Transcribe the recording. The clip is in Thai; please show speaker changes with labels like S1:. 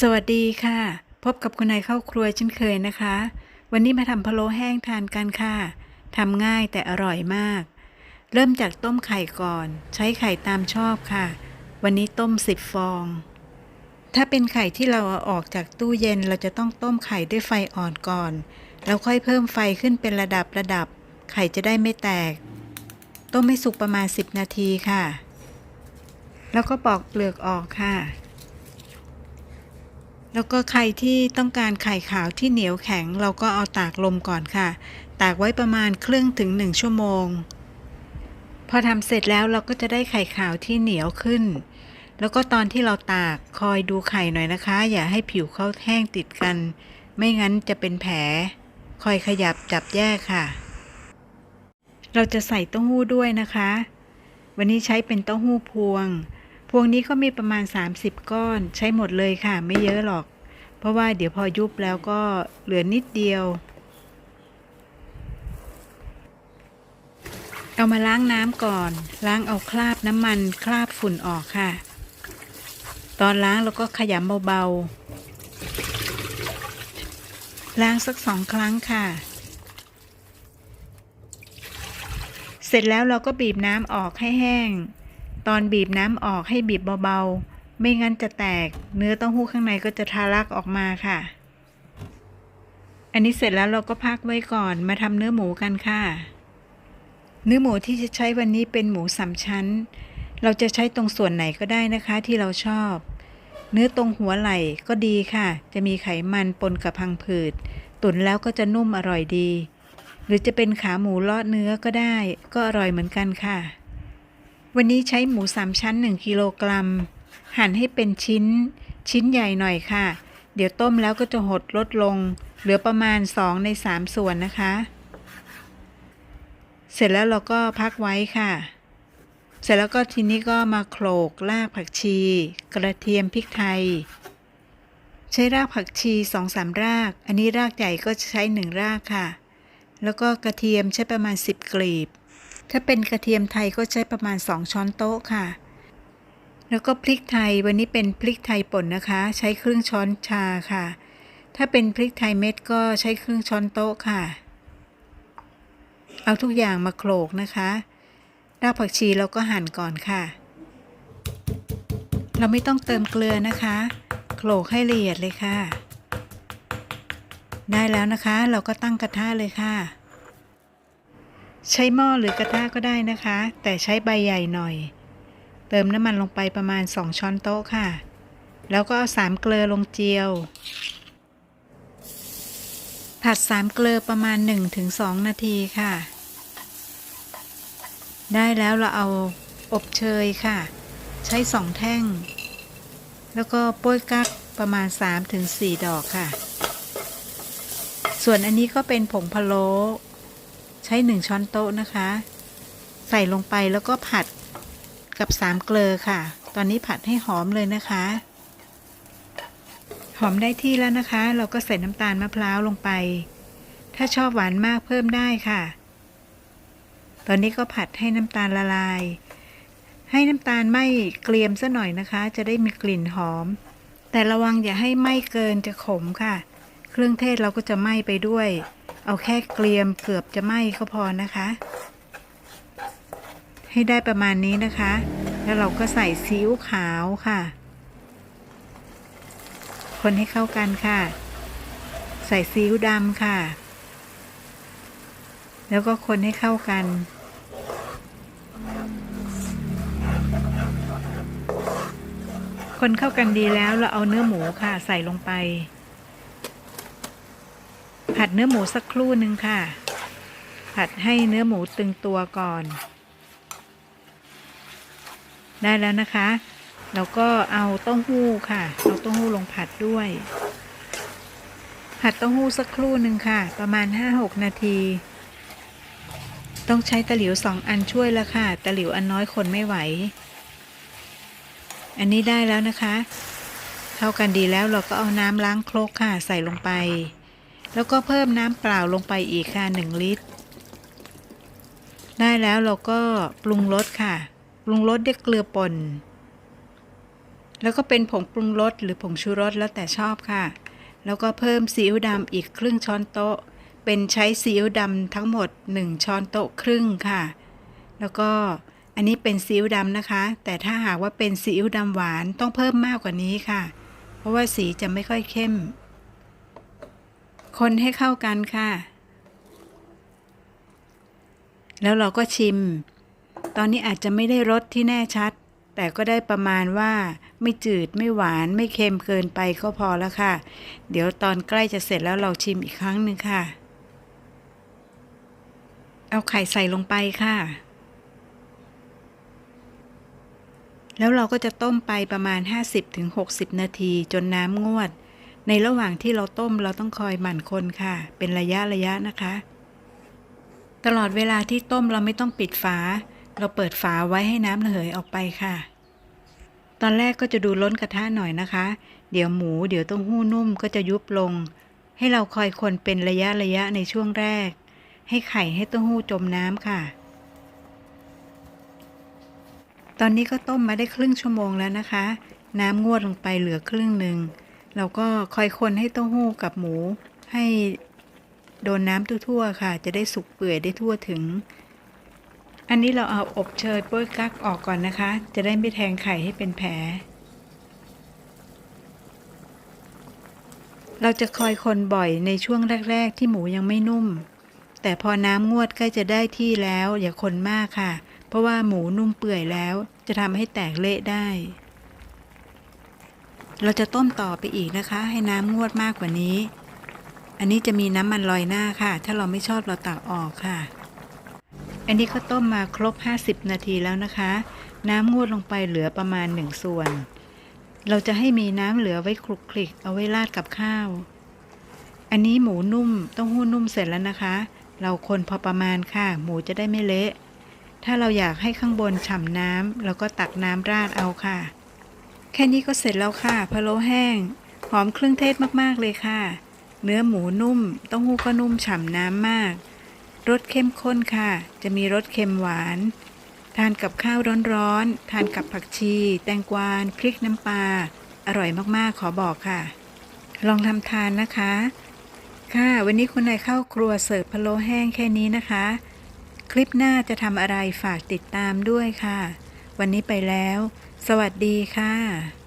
S1: สวัสดีค่ะ พบกับคุณนายเข้าครัวเช่นเคยนะคะ วันนี้มาทำพะโล้แห้งทานกันค่ะทำง่ายแต่อร่อยมาก เริ่มจากต้มไข่ก่อน ใช้ไข่ตามชอบค่ะ วันนี้ต้ม10ฟอง ถ้าเป็นไข่ที่เราเอาออกจากตู้เย็นเราจะต้องต้มไข่ด้วยไฟอ่อนก่อน แล้วค่อยเพิ่มไฟขึ้นเป็นระดับระดับ ไข่จะได้ไม่แตก ต้มให้สุกประมาณ 10 นาทีค่ะ แล้วก็ปอกเปลือกออกค่ะ แล้วก็ใครที่ต้องการไข่ขาวที่เหนียวแข็ง เราก็เอาตากลมก่อนค่ะ ตากไว้ประมาณครึ่งถึงหนึ่งชั่วโมง พอทำเสร็จแล้วเราก็จะได้ไข่ขาวที่เหนียวขึ้น แล้วก็ตอนที่เราตากคอยดูไข่หน่อยนะคะ อย่าให้ผิวเขาแห้งติดกัน ไม่งั้นจะเป็นแผล คอยขยับจับแยกค่ะ เราจะใส่เต้าหู้ด้วยนะคะ วันนี้ใช้เป็นเต้าหู้พวง พวงนี้ก็มีประมาณ 30 ก้อนใช้หมดเลยค่ะ ไม่เยอะหรอก เพราะว่าเดี๋ยวพอยุบแล้วก็เหลือนิดเดียว เอามาล้างน้ำก่อน ล้างเอาคราบน้ำมันคราบฝุ่นออกค่ะ ตอนล้างเราก็ขยำเบาๆ ล้างสักสองครั้งค่ะ เสร็จแล้วเราก็บีบน้ำออกให้แห้ง ตอนบีบน้ำออกให้บีบเบาๆ ไม่งั้นจะแตก เนื้อเต้าหู้ข้างในก็จะทะลักออกมาค่ะ อันนี้เสร็จแล้วเราก็พักไว้ก่อนมาทำเนื้อหมูกันค่ะ เนื้อหมูที่จะใช้วันนี้เป็นหมูสามชั้น เราจะใช้ตรงส่วนไหนก็ได้นะคะที่เราชอบ เนื้อตรงหัวไหล่ก็ดีค่ะ จะมีไขมันปนกับพังผืด ตุ๋นแล้วก็จะนุ่มอร่อยดี หรือจะเป็นขาหมูลอดเนื้อก็ได้ ก็อร่อยเหมือนกันค่ะ วันนี้ใช้หมูสามชั้น 1กิโลกรัม หั่นให้เป็นชิ้น ชิ้นใหญ่หน่อยค่ะ เดี๋ยวต้มแล้วก็จะหดลดลง เหลือประมาณ 2 ใน 3 ส่วนนะคะ เสร็จแล้วเราก็พักไว้ค่ะ เสร็จแล้วก็ทีนี้ก็มาโขลกรากผักชี กระเทียมพริกไทย ใช้รากผักชี2อสามราก อันนี้รากใหญ่ก็ใช้ 1 รากค่ะ แล้วก็กระเทียมใช้ประมาณ 10กลีบ ถ้าเป็นกระเทียมไทยก็ใช้ประมาณ 2 ช้อนโต๊ะค่ะ แล้วก็พริกไทยวันนี้เป็นพริกไทยป่นนะคะ ใช้ครึ่งช้อนชาค่ะ ถ้าเป็นพริกไทยเม็ดก็ใช้ครึ่งช้อนโต๊ะค่ะ เอาทุกอย่างมาโขลกนะคะรากผักชีเราก็หั่นก่อนค่ะ เราไม่ต้องเติมเกลือนะคะ โขลกให้ละเอียดเลยค่ะ ได้แล้วนะคะ เราก็ตั้งกระทะเลยค่ะ ใช้หม้อหรือกระทะก็ได้นะคะ แต่ใช้ใบใหญ่หน่อย เติมน้ำมันลงไปประมาณ 2 ช้อนโต๊ะค่ะ แล้วก็เอาสามเกลือลงเจียว ผัดสามเกลือประมาณ 1-2 นาทีค่ะ ได้แล้วเราเอาอบเชยค่ะ ใช้สองแท่ง แล้วก็โป้ยกักประมาณ 3-4 ดอกค่ะ ส่วนอันนี้ก็เป็นผงพะโล้ ใช้หนึ่งช้อนโต๊ะนะคะ ใส่ลงไปแล้วก็ผัดกับสามเกลือค่ะ ตอนนี้ผัดให้หอมเลยนะคะ หอมได้ที่แล้วนะคะ เราก็ใส่น้ำตาลมะพร้าวลงไป ถ้าชอบหวานมากเพิ่มได้ค่ะ ตอนนี้ก็ผัดให้น้ำตาลละลาย ให้น้ำตาลไม่เกรียมซะหน่อยนะคะ จะได้มีกลิ่นหอม แต่ระวังอย่าให้ไหม้เกินจะขมค่ะ เครื่องเทศเราก็จะไหม้ไปด้วย เอาแค่เกรียมเกือบจะไหม้ก็พอนะคะ ให้ได้ประมาณนี้นะคะ แล้วเราก็ใส่ซีอิ๊วขาวค่ะ คนให้เข้ากันค่ะ ใส่ซีอิ๊วดำค่ะ แล้วก็คนให้เข้ากันคนเข้ากันดีแล้วเราเอาเนื้อหมูค่ะใส่ลงไป ผัดเนื้อหมูสักครู่หนึ่งค่ะ ผัดให้เนื้อหมูตึงตัวก่อน ได้แล้วนะคะ แล้วก็เอาเต้าหู้ค่ะ เอาเต้าหู้ลงผัดด้วย ผัดเต้าหู้สักครู่หนึ่งค่ะ ประมาณ 5-6 นาที ต้องใช้ตะหลิวสองอันช่วยแล้วค่ะ ตะหลิวอันน้อยคนไม่ไหว อันนี้ได้แล้วนะคะ เข้ากันดีแล้วเราก็เอาน้ำล้างครกค่ะ ใส่ลงไป แล้วก็เพิ่มน้ำเปล่าลงไปอีกค่ะ 1 ลิตร ได้แล้วเราก็ปรุงรสค่ะ ปรุงรสด้วยเกลือป่น แล้วก็เป็นผงปรุงรสหรือผงชูรสแล้วแต่ชอบค่ะ แล้วก็เพิ่มซีอิ๊วดำอีกครึ่งช้อนโต๊ะ เป็นใช้ซีอิ๊วดำทั้งหมด 1 ช้อนโต๊ะครึ่งค่ะ แล้วก็อันนี้เป็นซีอิ๊วดำนะคะ แต่ถ้าหากว่าเป็นซีอิ๊วดำหวานต้องเพิ่มมากกว่านี้ค่ะ เพราะว่าสีจะไม่ค่อยเข้ม คนให้เข้ากันค่ะ แล้วเราก็ชิม ตอนนี้อาจจะไม่ได้รสที่แน่ชัด แต่ก็ได้ประมาณว่าไม่จืดไม่หวานไม่เค็มเกินไปก็พอแล้วค่ะ เดี๋ยวตอนใกล้จะเสร็จแล้วเราชิมอีกครั้งหนึ่งค่ะ เอาไข่ใส่ลงไปค่ะ แล้วเราก็จะต้มไปประมาณ 50-60 นาทีจนน้ำงวด ในระหว่างที่เราต้มเราต้องคอยหมั่นคนค่ะ เป็นระยะระยะนะคะ ตลอดเวลาที่ต้มเราไม่ต้องปิดฝา เราเปิดฝาไว้ให้น้ำระเหยออกไปค่ะ ตอนแรกก็จะดูล้นกระทะหน่อยนะคะ เดี๋ยวหมูเดี๋ยวเต้าหู้นุ่มก็จะยุบลง ให้เราคอยคนเป็นระยะระยะในช่วงแรก ให้ไข่ให้เต้าหู้จมน้ำค่ะ ตอนนี้ก็ต้มมาได้ครึ่งชั่วโมงแล้วนะคะ น้ำงวดลงไปเหลือครึ่งหนึ่ง เราก็คอยคนให้เต้าหู้กับหมู ให้โดนน้ำทั่วๆค่ะ จะได้สุกเปื่อยได้ทั่วถึง อันนี้เราเอาอบเชยโป้ยกักออกก่อนนะคะ จะได้ไม่แทงไข่ให้เป็นแผล เราจะคอยคนบ่อยในช่วงแรก ๆ ที่หมูยังไม่นุ่ม แต่พอน้ำงวดใกล้จะได้ที่แล้วอย่าคนมากค่ะ เพราะว่าหมูนุ่มเปื่อยแล้ว จะทำให้แตกเละได้ เราจะต้มต่อไปอีกนะคะ ให้น้ำงวดมากกว่านี้ อันนี้จะมีน้ำมันลอยหน้าค่ะ ถ้าเราไม่ชอบเราตักออกค่ะ อันนี้ก็ต้มมาครบ 50 นาทีแล้วนะคะ น้ำงวดลงไปเหลือประมาณ 1 ส่วน เราจะให้มีน้ำเหลือไว้คลุกคลิกเอาไว้ราดกับข้าว อันนี้หมูนุ่มต้าหู้นุ่มเสร็จแล้วนะคะ เราคนพอประมาณค่ะ หมูจะได้ไม่เละถ้าเราอยากให้ข้างบนฉ่ำน้ำเราก็ตักน้ำราดเอาค่ะ แค่นี้ก็เสร็จแล้วค่ะพะโล้แห้ง หอมเครื่องเทศมากๆเลยค่ะ เนื้อหมูนุ่มเต้าหู้ก็นุ่มฉ่ำน้ำมาก รสเข้มข้นค่ะ จะมีรสเค็มหวาน ทานกับข้าวร้อนๆ ทานกับผักชี แตงกวาพริกน้ำปลา อร่อยมากๆ ขอบอกค่ะ ลองทำทานนะคะ ค่ะ วันนี้คุณนายเข้าครัวเสิร์ฟพะโล้แห้งแค่นี้นะคะ คลิปหน้าจะทำอะไรฝากติดตามด้วยค่ะ วันนี้ไปแล้ว สวัสดีค่ะ